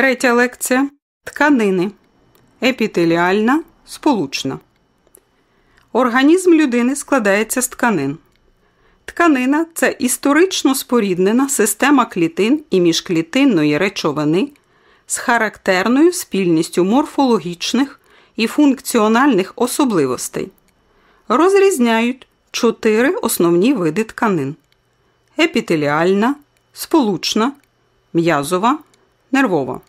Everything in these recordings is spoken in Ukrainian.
Третя лекція тканини. Епітеліальна, сполучна. Організм людини складається з тканин. Тканина це історично споріднена система клітин і міжклітинної речовини з характерною спільністю морфологічних і функціональних особливостей. Розрізняють чотири основні види тканин: епітеліальна, сполучна, м'язова, нервова.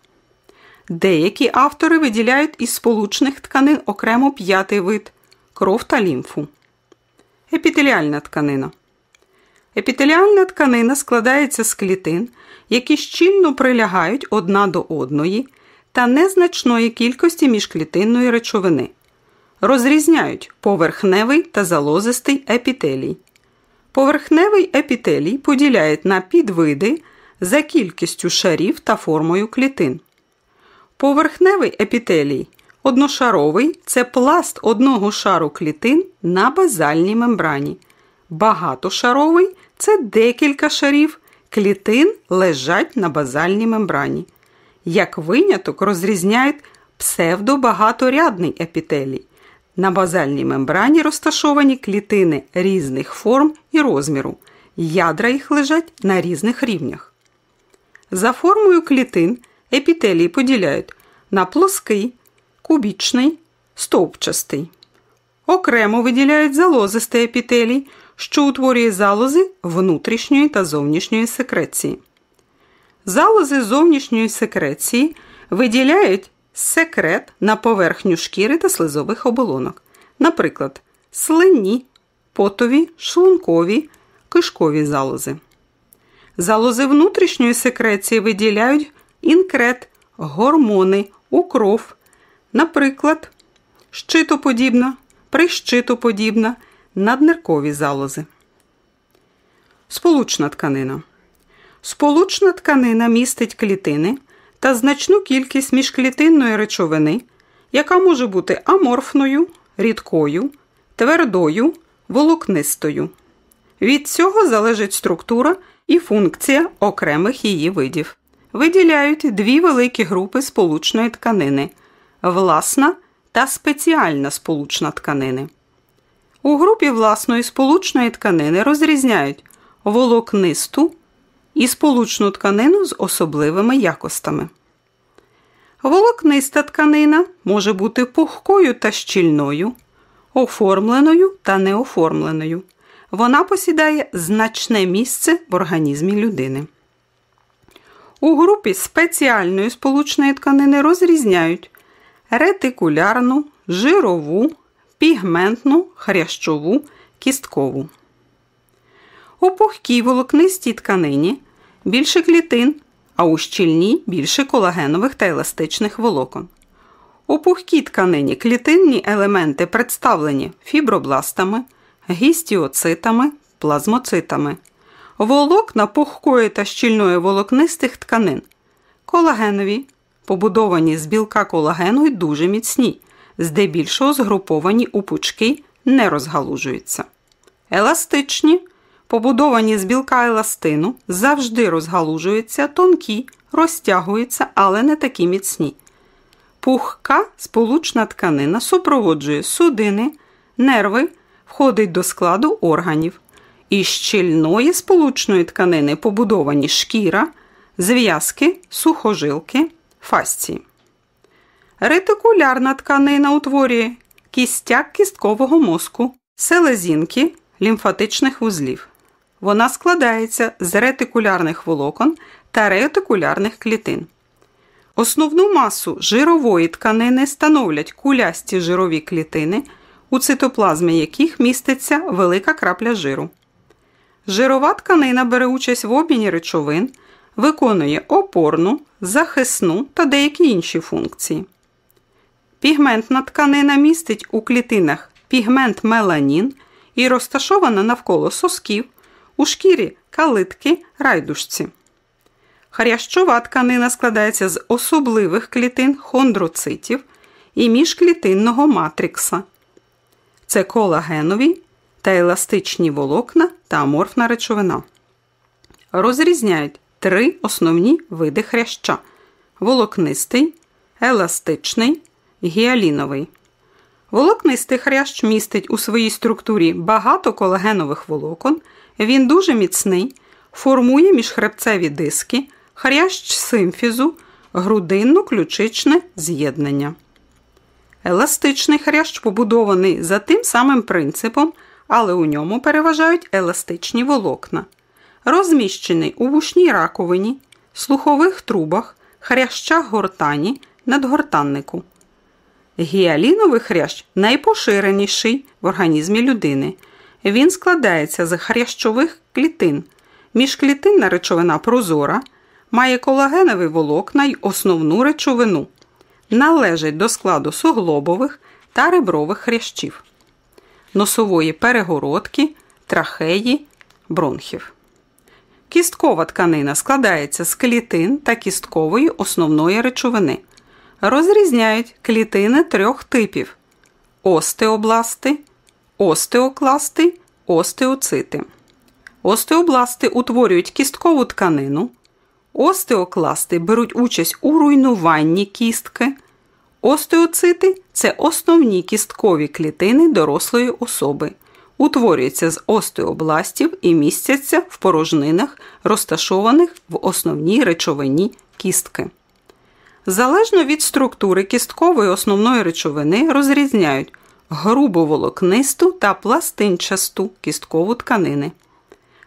Деякі автори виділяють із сполучних тканин окремо п'ятий вид кров та лімфу. Епітеліальна тканина. Епітеліальна тканина складається з клітин, які щільно прилягають одна до одної та незначної кількості міжклітинної речовини. Розрізняють поверхневий та залозистий епітелій. Поверхневий епітелій поділяють на підвиди за кількістю шарів та формою клітин. Поверхневий епітелій одношаровий це пласт одного шару клітин на базальній мембрані. Багатошаровий це декілька шарів клітин лежать на базальній мембрані. Як виняток розрізняють псевдобагаторядний епітелій. На базальній мембрані розташовані клітини різних форм і розміру. Ядра їх лежать на різних рівнях. За формою клітин епітелії поділяють на плоский, кубічний, стовпчастий. Окремо виділяють залозистий епітелій, що утворює залози внутрішньої та зовнішньої секреції. Залози зовнішньої секреції виділяють секрет на поверхню шкіри та слизових оболонок, наприклад, слинні, потові, шлункові, кишкові залози. Залози внутрішньої секреції виділяють інкрет, гормони у кров, наприклад, щитоподібна, прищитоподібна, надниркові залози. Сполучна тканина. Сполучна тканина містить клітини та значну кількість міжклітинної речовини, яка може бути аморфною, рідкою, твердою, волокнистою. Від цього залежить структура і функція окремих її видів. Виділяють дві великі групи сполучної тканини власна та спеціальна сполучна тканини. У групі власної сполучної тканини розрізняють волокнисту і сполучну тканину з особливими якостями. Волокниста тканина може бути пухкою та щільною, оформленою та неоформленою. Вона посідає значне місце в організмі людини. У групі спеціальної сполучної тканини розрізняють ретикулярну, жирову, пігментну, хрящову, кісткову. У пухкій волокнистій тканині більше клітин, а у щільній більше колагенових та еластичних волокон. У пухкій тканині клітинні елементи представлені фібробластами, гістіоцитами, плазмоцитами, волокна пухкої та щільної волокнистих тканин, колагенові, побудовані з білка колагену й дуже міцні, здебільшого згруповані у пучки, не розгалужуються. Еластичні побудовані з білка еластину, завжди розгалужуються, тонкі, розтягуються, але не такі міцні. Пухка сполучна тканина супроводжує судини, нерви, входить до складу органів. Із щільної сполучної тканини побудовані шкіра, зв'язки, сухожилки, фасції. Ретикулярна тканина утворює кістяк кісткового мозку, селезінки, лімфатичних вузлів. Вона складається з ретикулярних волокон та ретикулярних клітин. Основну масу жирової тканини становлять кулясті жирові клітини, у цитоплазмі яких міститься велика крапля жиру. Жирова тканина бере участь в обміні речовин, виконує опорну, захисну та деякі інші функції. Пігментна тканина містить у клітинах пігмент меланін і розташована навколо сосків, у шкірі калитки, райдушці. Харящова тканина складається з особливих клітин хондроцитів і міжклітинного матрикса. Це колагенові та еластичні волокна та аморфна речовина. Розрізняють три основні види хряща волокнистий, еластичний, гіаліновий. Волокнистий хрящ містить у своїй структурі багато колагенових волокон, він дуже міцний, формує міжхребцеві диски, хрящ симфізу, грудинно-ключичне з'єднання. Еластичний хрящ побудований за тим самим принципом, але у ньому переважають еластичні волокна. Розміщений у вушній раковині, слухових трубах, хрящах гортані, надгортаннику. Гіаліновий хрящ найпоширеніший в організмі людини. Він складається з хрящових клітин. Міжклітинна речовина прозора, має колагенові волокна й основну речовину. Належить до складу суглобових та ребрових хрящів, носової перегородки, трахеї, бронхів. Кісткова тканина складається з клітин та кісткової основної речовини. Розрізняють клітини трьох типів: остеобласти, остеокласти, остеоцити. Остеобласти утворюють кісткову тканину. Остеокласти беруть участь у руйнуванні кістки. Остеоцити це основні кісткові клітини дорослої особи. Утворюються з остеобластів і містяться в порожнинах, розташованих в основній речовині кістки. Залежно від структури кісткової основної речовини розрізняють грубоволокнисту та пластинчасту кісткову тканини.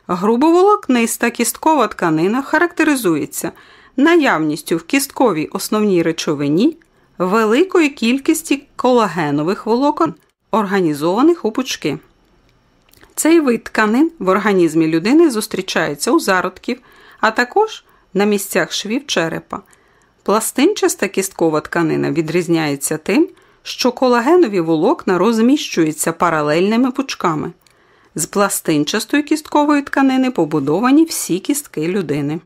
Грубоволокниста кісткова тканина характеризується наявністю в кістковій основній речовині великої кількості колагенових волокон, організованих у пучки. Цей вид тканин в організмі людини зустрічається у зародків, а також на місцях швів черепа. Пластинчаста кісткова тканина відрізняється тим, що колагенові волокна розміщуються паралельними пучками. З пластинчастої кісткової тканини побудовані всі кістки людини.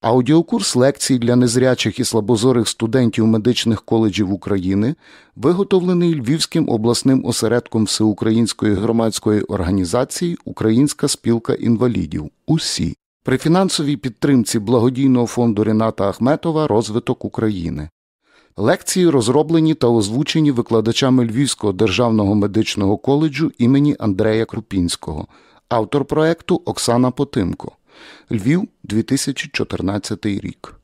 Аудіокурс лекцій для незрячих і слабозорих студентів медичних коледжів України виготовлений Львівським обласним осередком Всеукраїнської громадської організації Українська спілка інвалідів. УСІ при фінансовій підтримці благодійного фонду Рената Ахметова Розвиток України. Лекції розроблені та озвучені викладачами Львівського державного медичного коледжу імені Андрея Крупінського, автор проекту Оксана Потимко. Львів, 2014 рік.